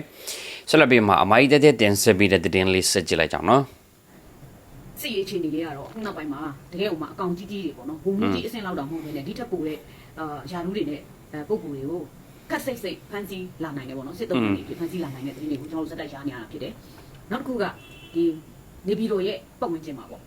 ဆက်လက်ပြီးမှအမိုင်းတက်တဲ့တင်ဆက်ပြီးတဲ့တင်လေးဆက်ကြည့်လိုက်ကြအောင်เนาะ စစ်ရေးအခြေအနေတွေကတော့အခုနောက်ပိုင်းမှာတကယ်ဥမာအကောင်ကြီးကြီးတွေပေါ့နော်ဘုံမှုကြီးအဆင့်လောက်တောင်မဟုတ်ဘဲနဲ့ဒီထက်ပိုတဲ့အာယာလူတွေနဲ့အဲပုံကူတွေကိုကတ်စိတ်စိတ်ဖန်စီလာနိုင်တယ်ပေါ့နော်စစ်တုံးတွေဖန်စီလာနိုင်တဲ့တင်းတွေကိုကျွန်တော်တို့စက်တိုက်ရှားနေရတာဖြစ်တယ်နောက်တစ်ခုကဒီနေပြည်တော်ရဲ့ပတ်ဝန်းကျင်မှာပေါ့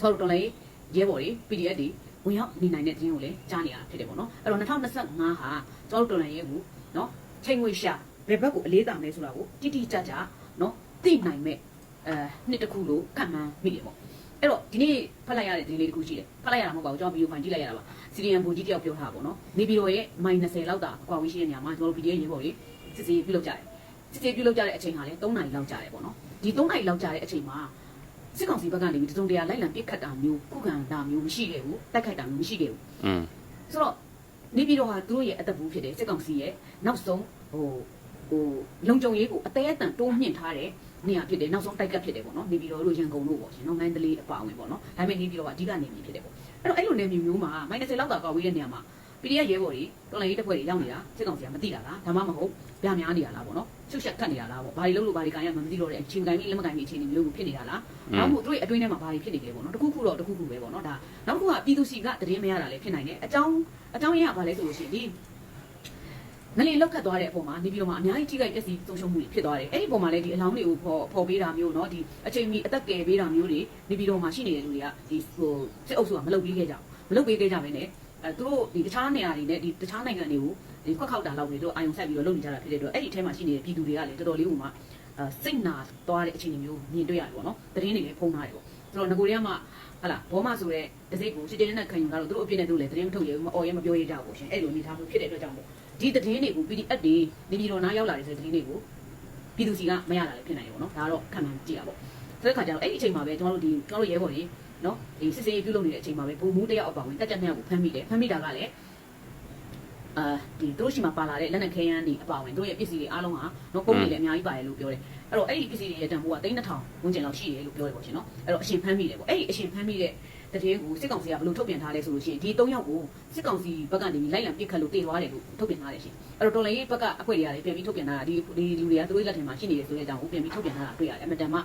ကျွန်တော်တို့တော်လည်းရဲဘော်တွေ PDF တွေဝင်ရောက်နေနိုင်တဲ့တင်းကိုလည်းကြားနေရတာဖြစ်တယ်ပေါ့နော်အဲ့တော့2025ဟာကျွန်တော်တို့တော်လည်းရဲကိုနော်ချိန်ငွေရှာဘယ်ဘက်ကိုအလေးတာမလဲဆိုတာကိုတိတိကျကျနော်သိနိုင်မဲ့ အဲနှစ်တစ်ခုလို့ခံမှန်းမိတယ်ပေါ့အဲ့တော့ဒီနေ့ဖတ်လိုက်ရတဲ့ဒီလေးတစ်ခုရှိတယ်ဖတ်လိုက်ရတာမဟုတ်ပါဘူးကျွန်တော်ဗီဒီယိုဖိုင်ကြည့်လိုက်ရတာပါစီရီယံဘူကြီးတယောက်ပြောထားတာပေါ့နော်နေပြည်တော်ရဲ့မိုင်20 လောက်တာအကွာဝေးရှိတဲ့နေရာမှာကျွန်တော်တို့ဗီဒီယိုရေပေါ်လေးစစ်စစ်ပြုလုပ်ကြတယ်စစ်စစ်ပြုလုပ်ကြတဲ့အချိန်ဟာလည်း3နာရီလောက်ကြာတယ်ပေါ့နော်ဒီ3နာရီလောက်ကြာတဲ့အချိန်မှာစစ်ကောင်စီဘက်ကနေပြီးတစုံတရာလိုက်လံပစ်ခတ်တာမျိုးခုခံတာမျိုးမရှိခဲ့ဘူးတိုက်ခိုက်တာမျိုးမရှိခဲ့ဘူးอืมဆိုတော့နေပြည်တော်ဟာသူတို့ရဲ့အသက်ဘူးဖြစ်တယ်စစ်ကောင်စီရဲ့နောက်ဆုံးဟိုဟိုလုံခြုံရေးကိုအသေးအတန်တိုးမြင့်ထားတဲ့ နေရာဖြစ်တယ်နောက်ဆုံးတိုက်ကပ်ဖြစ်တယ်ပေါ့နော်နေပြည်တော်တို့ရန်ကုန်တို့ပေါ့ရှင်နော်မန္တလေးအပါအဝင်ပေါ့နော်ဒါပေမဲ့နေပြည်တော်ကအဓိကနေပြည်ဖြစ်တယ်ပေါ့အဲ့တော့အဲ့လိုနေမျိုးမျိုးမှာမိုင်း30လောက်တာကောက်ဝေးတဲ့နေရာမှာ PDF ရဲဘော်တွေတော်လိုင်းရေးတပ်ဖွဲ့တွေရောက်နေတာစစ်ကောင်စီကမသိတာလားဒါမှမဟုတ်ဗျာများနေတာလားပေါ့နော်ရှုပ်ရှက်ခတ်နေတာလားပေါ့ဘာတွေလုပ်လို့ဘာတွေကန်ရမှမသိတော့တဲ့အချိန်တိုင်းလက်မကန်ကြီးအချိန်တွေမျိုးကိုဖြစ်နေတာလားနောက်မှုတို့ရဲ့အတွင်းထဲမှာဘာတွေဖြစ်နေလဲပေါ့နော်တခုခုတော့တခုခုပဲပေါ့နော်ဒါနောက်တစ်ခုကပြည်သူစီကတည်င်းမရတာလည်းဖြစ်နိုင်တယ်အကြောင်းအကြောင်းရင်းကဘာလဲဆိုလို့ရှိရင်ဒီ ငလင်လောက်ခတ်သွားတဲ့အပေါ်မှာနေပြီးတော့မှအများကြီးထိခိုက်ပျက်စီးဆုံးရှုံးမှုတွေဖြစ်သွားတယ်အဲ့ဒီပုံမှာလည်းဒီအလောင်းတွေကိုပေါ်ပေါ်ပေးတာမျိုးเนาะဒီအချိန်မီအသက်ကယ်ပေးတာမျိုးတွေနေပြီးတော့မှရှိနေတဲ့လူတွေကဒီဟိုစစ်အုပ်စုကမလုပ်ပေးခဲ့ကြဘူးမလုပ်ပေးခဲ့ကြဘဲနဲ့အဲသူတို့ဒီတခြားနေရာတွေနဲ့ဒီတခြားနိုင်ငံတွေကိုဒီခွက်ခောက်တာလောက်တွေတို့အာယုံဆက်ပြီးတော့လုပ်နေကြတာဖြစ်တဲ့အတွက်အဲ့ဒီထဲမှာရှိနေတဲ့ပြည်သူတွေကလည်းတော်တော်လေးဟိုမှာအဲစိတ်နာသွားတဲ့အခြေအနေမျိုးမြင်တွေ့ရတယ်ပေါ့နော်သတင်းတွေလည်းဖုံးထားတယ်ပေါ့ဆိုတော့ငကိုတွေကမှဟာလာဘောမဆိုတဲ့တစိတ်ကိုစစ်တင်းနဲ့ခံယူတာတော့သူတို့အပြစ်နဲ့သူတို့လည်းသတင်းမထုတ်ရဘူးမအော်ရဲမပြောရကြဘူးရှင်အဲ့လိုအနေထားမျိုးဖြစ်တဲ့အတွက်ကြောင့်မို့ ဒီသတင်းတွေကို PDF တွေနေပြည်တော်နားရောက်လာတဲ့ဆိုတဲ့သတင်းတွေကိုပြည်သူစီကမရတာလည်းဖြစ်နိုင်တယ်ပေါ့နော်ဒါကတော့ခံမှန်းကြည့်ရပါပေါ့ဆိုတဲ့ခါကျတော့အဲ့ဒီအချိန်မှာပဲကျွန်တော်တို့ဒီကျွန်တော်တို့ရဲဘော်တွေနော်ဒီစစ်စေးပြုလုပ်နေတဲ့အချိန်မှာပဲပုံမှုတစ်ယောက်အပါဝင်တက်တက်နှစ်ယောက်ကိုဖမ်းမိတယ်ဖမ်းမိတာကလည်းအာဒီတို့ရှိမှာပါလာတဲ့လက်နက်ခဲယမ်းတွေအပါဝင်တို့ရဲ့ပစ္စည်းတွေအားလုံးဟာနော်ပုံတွေလည်းအများကြီးပါတယ်လို့ပြောတယ်အဲ့တော့အဲ့ဒီပစ္စည်းတွေရဲ့တန်ဖိုးက3000ဝန်းကျင်လောက်ရှိတယ်လို့ပြောတယ်ပေါ့ရှင်နော်အဲ့တော့အရှင်ဖမ်းမိတယ်ပေါ့အဲ့ဒီအရှင်ဖမ်းမိတဲ့ တတိယကိုစစ်ကောင်စီကဘယ်လိုထုတ်ပြန်ထားလဲဆိုလို့ရှိရင်ဒီ၃ယောက်ကိုစစ်ကောင်စီဘက်ကနေလိုက်လံပစ်ခတ်လို့တေသွားတယ်လို့ထုတ်ပြန်ထားတယ်ရှင်အဲ့တော့တော်လိုင်းရေးဘက်ကအခွင့်အရေးတွေပြန်ပြီးထုတ်ပြန်ထားတာဒီဒီလူတွေကသူတို့လက်ထင်မှာရှိနေတယ်ဆိုတဲ့အကြောင်းကိုပြန်ပြီးထုတ်ပြန်ထားတာတွေ့ရတယ်အမှန်တမ်းမှ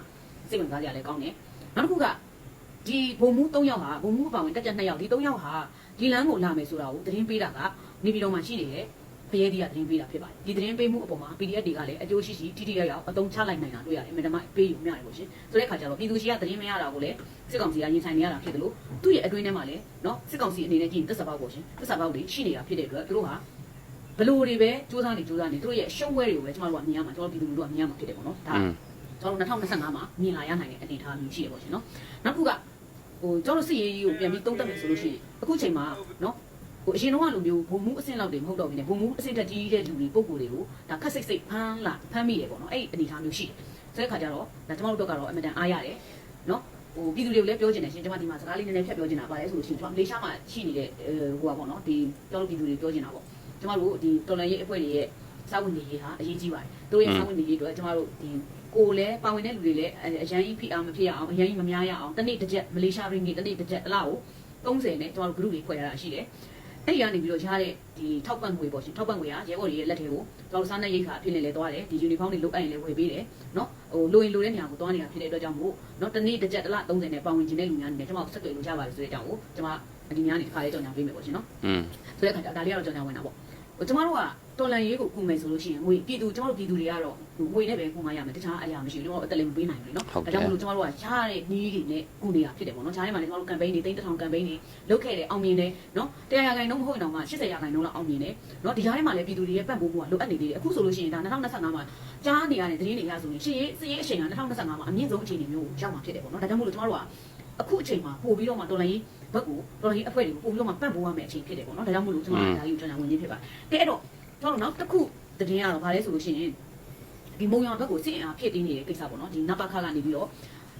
စိတ်ဝင်စားကြလည်းကောင်းတယ်နောက်တစ်ခုကဒီဘုံမှု၃ယောက်ဟာဘုံမှုအပါဝင်တက်ကြ2ယောက်ဒီ၃ယောက်ဟာဒီလမ်းကိုလာမယ်ဆိုတာကိုသတင်းပေးတာကနေပြည်တော်မှာရှိနေတဲ့ ဖရဲဒီကသတင်းပေးတာဖြစ်ပါတယ်ဒီသတင်းပေးမှုအပေါ်မှာ PDF တွေကလည်းအကျိုးရှိရှိထိထိရောက်ရောက်အသုံးချလိုက်နိုင်တာတွေ့ရတယ်အမှန်တမ်းပေးယူမျှတယ်ပေါ့ရှင်ဆိုတဲ့ခါကျတော့ပြည်သူရှိကသတင်းမရတာကိုလည်းစစ်ကောင်စီကရင်ဆိုင်နေရတာဖြစ်တယ်လို့သူ့ရဲ့အတွင်းထဲမှာလည်းနော်စစ်ကောင်စီအနေနဲ့ကြည့်ရင်သစ္စာပေါက်ပေါ့ရှင်သစ္စာပေါက်တွေရှိနေတာဖြစ်တဲ့အတွက်သူတို့ဟာဘလို့တွေပဲစူးစမ်းနေစူးစမ်းနေသူတို့ရဲ့အရှုံးဝဲတွေကိုပဲကျွန်တော်တို့ကမြင်ရမှာကျွန်တော်ပြည်သူလူထုကမြင်ရမှာဖြစ်တယ်ပေါ့နော်ဒါอืมကျွန်တော်တို့2025မှာမြင်လာရနိုင်တဲ့အနေအထားမျိုးရှိရပေါ့ရှင်နော်နောက်တစ်ခုကဟိုကျွန်တော်တို့စစ်ရေးကြီးကိုပြန်ပြီးသုံးသပ်မယ်ဆိုလို့ရှိရင်အခုချိန်မှာနော် ဟိုအရင်တော့ကလိုမျိုးဘုံမှုအဆင့်လောက်တွေမဟုတ်တော့ဘူးねဘုံမှုအဆင့်တက်ကြီးတဲ့လူတွေပုံကိုယ်တွေကိုဒါခက်စိတ်စိတ်ဖမ်းလာဖမ်းမိတယ်ပေါ့နော်အဲ့ဒီအနေအထားမျိုးရှိတယ်ဆိုတဲ့ခါကျတော့ဒါကျွန်တော်တို့ကတော့အမြဲတမ်းအားရတယ်နော်ဟိုပြည်သူတွေကိုလည်းပြောချင်တယ်ရှင်ကျွန်မဒီမှာစကားလေးနည်းနည်းဖြတ်ပြောချင်တာပါလဲဆိုလို့ရှိရင်ကျွန်မမလေးရှားမှာရှိနေတဲ့ဟိုပါပေါ့နော်ဒီကျွန်တော်တို့ပြည်သူတွေပြောချင်တာပေါ့ကျွန်မတို့ဒီတော်လန်ရေးအဖွဲ့တွေရဲ့စာဝင်နေရေးဟာအရေးကြီးပါတယ်တို့ရဲ့စာဝင်နေရေးအတွက်ကျွန်မတို့ဒီကိုလည်းပါဝင်တဲ့လူတွေလည်းအရန်ကြီးဖိအားမဖြစ်ရအောင်အရန်ကြီးမများရအောင်တနေ့တစ်ချက်မလေးရှားရင်းကြီးတနေ့တစ်ချက်တစ်လားကို30နဲ့ကျွန်တော်တို့ group တွေဖွဲ့ရတာရှိတယ် အဲ့ဒီကနေပြီးတော့ရတဲ့ဒီထောက်ပံ့ငွေပေါ့ရှင်ထောက်ပံ့ငွေကရဲဘော်တွေရဲ့လက်ထဲကိုကျွန်တော်တို့စားနပ်ရိက္ခာအဖြစ်နဲ့လည်းသွားတယ်ဒီ uniform တွေလိုအပ်ရင်လည်းဝယ်ပေးတယ်နော်ဟိုလိုရင်လိုတဲ့နေရာကိုသွားနေတာဖြစ်တဲ့အတွက်ကြောင့်မို့နော်တနေ့တစ်ကြက်တစ်လ30နဲ့ပေါင်ဝင်ခြင်းတဲ့လူများအနေနဲ့ကျွန်တော်ဆက်သွယ်လို့ရပါတယ်ဆိုတဲ့အကြောင်းကိုကျွန်မဒီများနေတစ်ခါလေးကြောင်ညာပေးမယ်ပေါ့ရှင်နော်อืมဆိုတဲ့အခါကျဒါလေးကတော့ကြောင်ညာဝင်တာပေါ့ဟိုကျမတို့က တော်လန်ရေးကိုကူမယ်ဆိုလို့ရှိရင်ငွေပြည်သူကျမတို့ပြည်သူတွေကတော့ငွေနဲ့ပဲကူမှရမယ်တခြားအရာမရှိဘူးကျွန်တော်တို့အတက်လည်းမပေးနိုင်ဘူးလေနော်ဒါကြောင့်မလို့ကျမတို့ကရတဲ့နီးတွေနဲ့ကူနေတာဖြစ်တယ်ပေါ့နော်ဂျားထဲမှာလည်းကျမတို့ campaign တွေတိတ်တထောင် campaign တွေလုပ်ခဲ့တယ်အောင်မြင်တယ်နော်တရားရာခိုင်နှုန်းမဟုတ်ရင်တော့မှ80ရာခိုင်နှုန်းလောက်အောင်မြင်တယ်နော်ဒီဂျားထဲမှာလည်းပြည်သူတွေရဲ့ပံ့ပိုးမှုကလိုအပ်နေသေးတယ်အခုဆိုလို့ရှိရင်ဒါ2025မှာကြားနေရတဲ့သတင်းတွေရဆိုရင်ရှေ့ရေးစရေးအချိန်က2025မှာအမြင့်ဆုံးအခြေအနေမျိုးကိုရောက်မှာဖြစ်တယ်ပေါ့နော်ဒါကြောင့်မို့လို့ကျမတို့ကအခုအချိန်မှာပို့ပြီးတော့မှတော်လန်ရေးဘက်ကိုတော်လန်ရေးအဖွဲ့တွေကိုပို့ပြီးတော့မှပံ့ပိုးရမယ့်အချိန်ဖြစ်တယ်ပေါ့နော်ဒါကြောင့်မို့လို့ကျမတို့ဒါကြီးကိုကျွန်တော်ဝင်ရင်းဖြစ်ပါတယ်ကဲအဲ့တော့ကျွန် တော်တို့နောက်တစ်ခုသတင်းရတော့ဗာလဲဆိုလို့ရှိရင်ဒီမုံရောင်ဘက်ကိုစစ်အင်အားဖြစ်တင်းနေတဲ့ကိစ္စပေါ့နော်ဒီနပခကနေပြီးတော့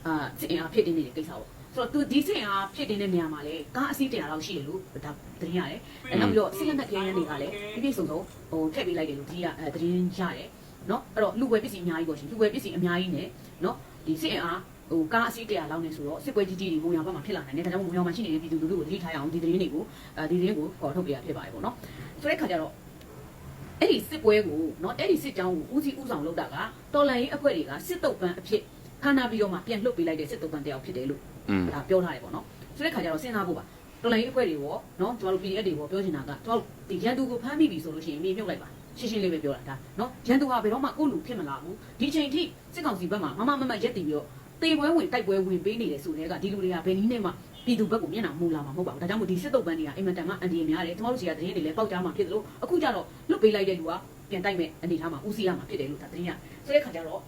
အာစစ်အင်အားဖြစ်တင်းနေတဲ့ကိစ္စပေါ့ဆိုတော့သူဒီစစ်အင်အားဖြစ်တင်းတဲ့နေရာမှာလေကားအစီးတရာလောက်ရှိတယ်လို့ဒါသတင်းရတယ်အဲနောက်ပြီးတော့စစ်လက်နက်ခဲယမ်းတွေကလည်းပြည့်ပြည့်စုံစုံဟိုထည့်ပေးလိုက်တယ်လို့ဒီကအဲသတင်းရတယ်နော်အဲ့တော့လူဝယ်ပစ္စည်းအများကြီးပေါ့ရှင်လူဝယ်ပစ္စည်းအများကြီးနဲ့နော်ဒီစစ်အင်အားဟိုကားအစီးတရာလောက်နေဆိုတော့စစ်ပွဲကြီးကြီးတွေမုံရောင်ဘက်မှာဖြစ်လာနိုင်တယ်ဒါကြောင့်မုံရောင်မှာရှိနေတဲ့ပြည်သူလူထုကိုသတိထားရအောင်ဒီသတင်းတွေကိုအဲဒီသတင်းကိုပေါ်ထုတ်ပြရဖြစ်ပါတယ်ပေါ့နော်ဆိုတဲ့ခါကျတော့ အဲ့ဒီစစ်ပွဲကိုနော်အဲ့ဒီစစ်ကြောင်းကိုဦးစီးဦးဆောင်လုပ်တာကတော်လန်ရေးအဖွဲ့တွေကစစ်တုပ်ပန်းအဖြစ်ခန္ဓာပြီးတော့မှပြန်လှုပ်ပေးလိုက်တဲ့စစ်တုပ်ပန်းတယောက်ဖြစ်တယ်လို့ဒါပြောထားတယ်ပေါ့နော်ဆိုတဲ့ခါကျတော့စဉ်းစားဖို့ပါတော်လိုင်းအဖွဲ့တွေရောနော်ကျွန်တော်တို့ PDF တွေရောပြောချင်တာကကျွန်တော်ဒီရန်သူကိုဖမ်းမိပြီဆိုလို့ရှိရင်မြေမြုပ်လိုက်ပါရှင်းရှင်းလေးပဲပြောတာဒါနော်ရန်သူဟာဘယ်တော့မှကိုယ့်လူဖြစ်မလာဘူးဒီချိန်ထိစစ်ကောင်စီဘက်မှာမမမမရက်တည်ပြီးတော့တေပွဲဝင်တိုက်ပွဲဝင်ပေးနေတယ်ဆိုတဲ့ကဒီလူတွေကဘယ်နည်းနဲ့မှ ပြည်သူဘက်ကိုမျက်နှာမူလာမှာမဟုတ်ပါဘူးဒါကြောင့်မို့ဒီစစ်တုပ်ပန်းတွေကအိမ်မတန်မှအန်ဒီရများတယ်ကျွန်တော်တို့စီကတရင်တွေလည်းပေါက်ကြားမှာဖြစ်တယ်လို့အခုကျတော့လွတ်ပေးလိုက်တဲ့လူကပြန်တိုက်မဲ့အနေထားမှာဦးစီးရမှာဖြစ်တယ်လို့ဒါတရင်ရဆိုတဲ့ခါကျတော့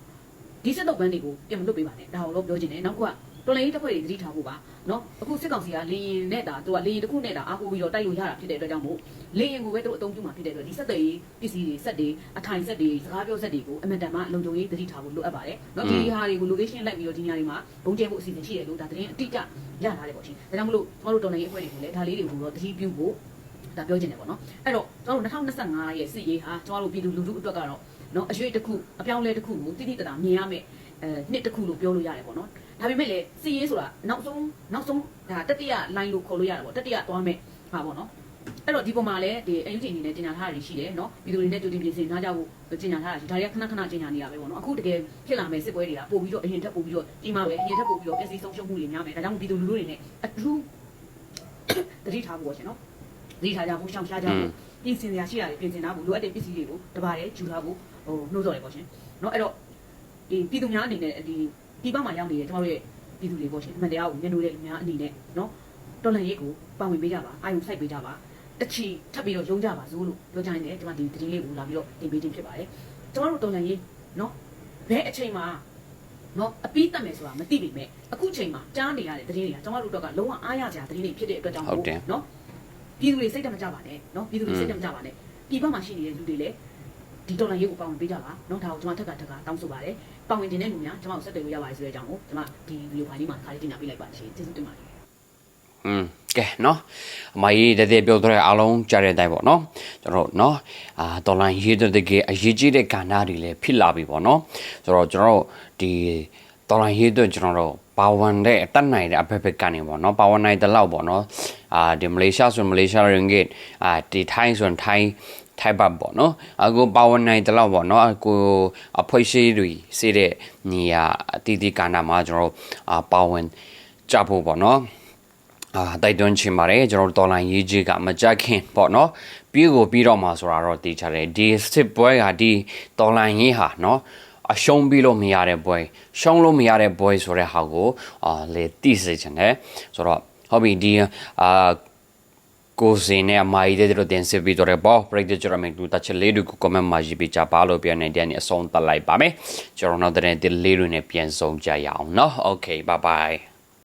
ဒီစစ်တုပ်ပန်းတွေကိုပြန်မလုပ်ပေးပါနဲ့ဒါကိုတော့ပြောချင်တယ်နောက်က တော်လိုင်းတစ်ဖွဲ့တွေသတိထားဖို့ပါနော်အခုစစ်ကောင်စီကလေရင်နဲ့တာသူကလေရင်တစ်ခုနဲ့တာအားကိုးပြီးတော့တိုက်လို့ရတာဖြစ်တဲ့အတွက်ကြောင့်မို့လေရင်ကိုပဲသူအသုံးပြုမှာဖြစ်တဲ့အတွက်ဒီစက်တွေပစ္စည်းတွေစက်တွေအထိုင်စက်တွေစကားပြောစက်တွေကိုအမတန်မှလုံခြုံရေးသတိထားဖို့လိုအပ်ပါတယ်နော်ဒီဟာတွေကို location လိုက်ပြီးတော့ဒီနေရာတွေမှာဘုံကျဲဖို့အစီအစဉ်ရှိတယ်လို့ဒါသတင်းအတိအကျရထားတယ်ပေါ့ရှင်ဒါကြောင့်မလို့ကျွန်တော်တို့တော်လိုင်းအဖွဲ့တွေကိုလည်းဒါလေးတွေကိုတော့သတိပြုဖို့ဒါပြောချင်တယ်ပေါ့နော်အဲ့တော့ကျွန်တော်တို့2025ရဲ့စစ်ရေးဟာကျွန်တော်တို့ပြည်သူလူထုအတွက်ကတော့နော်အရွေးတစ်ခုအပြောင်းလဲတစ်ခုကိုတိတိတတာမြင်ရမယ်အဲနှစ်တစ်ခုလို့ပြောလို့ရတယ်ပေါ့နော် ဒါပေမဲ့လည်းစီရေးဆိုတာနောက်ဆုံးနောက်ဆုံးဒါတတိယ line လို့ခေါ်လို့ရတယ်ပေါ့တတိယသွားမဲ့ဟာပေါ့နော်အဲ့တော့ဒီပုံမှာလည်းဒီ AUT အနေနဲ့ကျင်ညာထားတာရှိတယ်နော်ပြည်သူတွေနဲ့ကြိုတင်ပြင်ဆင်ထားကြဖို့ကျင်ညာထားတာရှိဒါတွေကခဏခဏကျင်ညာနေရပဲပေါ့နော်အခုတကယ်ဖြစ်လာမဲ့စစ်ပွဲတွေကပို့ပြီးတော့အရင်ထက်ပို့ပြီးတော့ဒီမှာပဲအရင်ထက်ပို့ပြီးတော့ပျက်စီးဆုံးရှုံးမှုတွေများမယ်ဒါကြောင့်ပြည်သူလူထုတွေနဲ့အထူးတတိထားဖို့ပေါ့ရှင်နော်တတိထားကြဖို့ရှောင်ရှားကြဖို့ပြင်ဆင်ရရှိတာတွေပြင်ဆင်ထားဖို့လိုအပ်တဲ့ပစ္စည်းတွေကိုတပါးတည်းယူထားဖို့ဟိုနှိုးစော်တယ်ပေါ့ရှင်နော်အဲ့တော့ဒီပြည်သူများအနေနဲ့ဒီ ပြည်ပမှာရောက်နေတဲ့ကျမတို့ရဲ့ပြည်သူတွေပေါ့ရှင်အမှန်တရားကိုမျက်နှာတဲ့လူများအနေနဲ့နော်တော်လှန်ရေးကိုပါဝင်ပေးကြပါအာရုံစိုက်ပေးကြပါတချီထပ်ပြီးတော့ရုံးကြပါစို့လို့ပြောချင်တယ်ကျမဒီတတိလေးကိုလာပြီးတော့တင်ပေးခြင်းဖြစ်ပါတယ်ကျမတို့တော်လှန်ရေးနော်ဘယ်အချိန်မှာနော်အပီးတက်မယ်ဆိုတာမသိပေမဲ့အခုချိန်မှာကြားနေရတဲ့သတင်းတွေကကျွန်တော်တို့တော့ကလုံးဝအားရစရာသတင်းတွေဖြစ်တဲ့အတွက်ကြောင့်ဟုတ်တယ်နော်ပြည်သူတွေစိတ်တမကြပါနဲ့နော်ပြည်သူတွေစိတ်တမကြပါနဲ့ပြည်ပမှာရှိနေတဲ့လူတွေလည်းဒီတော်လှန်ရေးကိုပါဝင်ပေးကြပါနော်ဒါကိုကျွန်မထပ်ကထပ်ကတောင်းဆိုပါတယ် ပါဝင်တင်တဲ့လူများကျွန်မကိုဆက်သွယ်လို့ရပါတယ်ဆိုတဲ့အကြောင်းကိုကျွန်မဒီဗီဒီယိုဖိုင်လေးမှာခါလေးတင်ပြပေးလိုက်ပါရှင်ကျေးဇူးတင်ပါတယ် อืมကဲเนาะအမကြီးတည်းပြောတော့အားလုံးကြားတဲ့အတိုင်းပေါ့เนาะကျွန်တော်တို့เนาะအာဒေါ်လာရေးတဲ့တကယ်အရေးကြီးတဲ့ကဏ္ဍတွေလည်းဖြစ်လာပြီပေါ့เนาะဆိုတော့ကျွန်တော်တို့ဒီဒေါ်လာရေးတဲ့ကျွန်တော်တို့ပါဝင်တဲ့အတက်နိုင်တဲ့အဖက်ဖက်ကနေပေါ့เนาะပါဝင်နိုင်တဲ့လောက်ပေါ့เนาะအာဒီမလေးရှားဆိုမလေးရှားရင်းဂစ်အာဒီထိုင်းဆိုထိုင်း ထိုင်ပါပေါ့နော်အခုပါဝင်နိုင်တဲ့လောက်ပေါ့နော်အခုအဖွဲ့ရှိတွေစေတဲ့နေရာအတီးတီးကဏ္ဍမှာကျွန်တော်တို့အာပါဝင်ကြဖို့ပေါ့နော်အာတိုက်တွန်းချင်ပါတယ်ကျွန်တော်တို့တော်လိုင်းရေးကြီးကမကြက်ခင်ပေါ့နော်ပြီးကိုပြီးတော့မှဆိုတာတော့တည်ချတယ်ဒီစစ်ပွဲကဒီတော်လိုင်းရေးဟာနော်အရှုံးပြီးလို့မရတဲ့ပွဲရှုံးလို့မရတဲ့ပွဲဆိုတဲ့ဟာကိုအာလေသိစေချင်တယ်ဆိုတော့ဟုတ်ပြီဒီအာ ကိုစင်းနဲ့အမကြီးတဲ့တို့တင်ဆက်ပြီးတော့ပေါ့ပရိသတ်ကျွန်တော်မြင်တူတချလေးတို့ကို comment မှာရေးပေးကြပါလို့ပြောနေတဲ့အအဆုံးတက်လိုက်ပါမယ်ကျွန်တော်နောက်တဲ့ဒီလေးတွေနဲ့ပြန်ဆုံးကြရအောင်เนาะ okay bye bye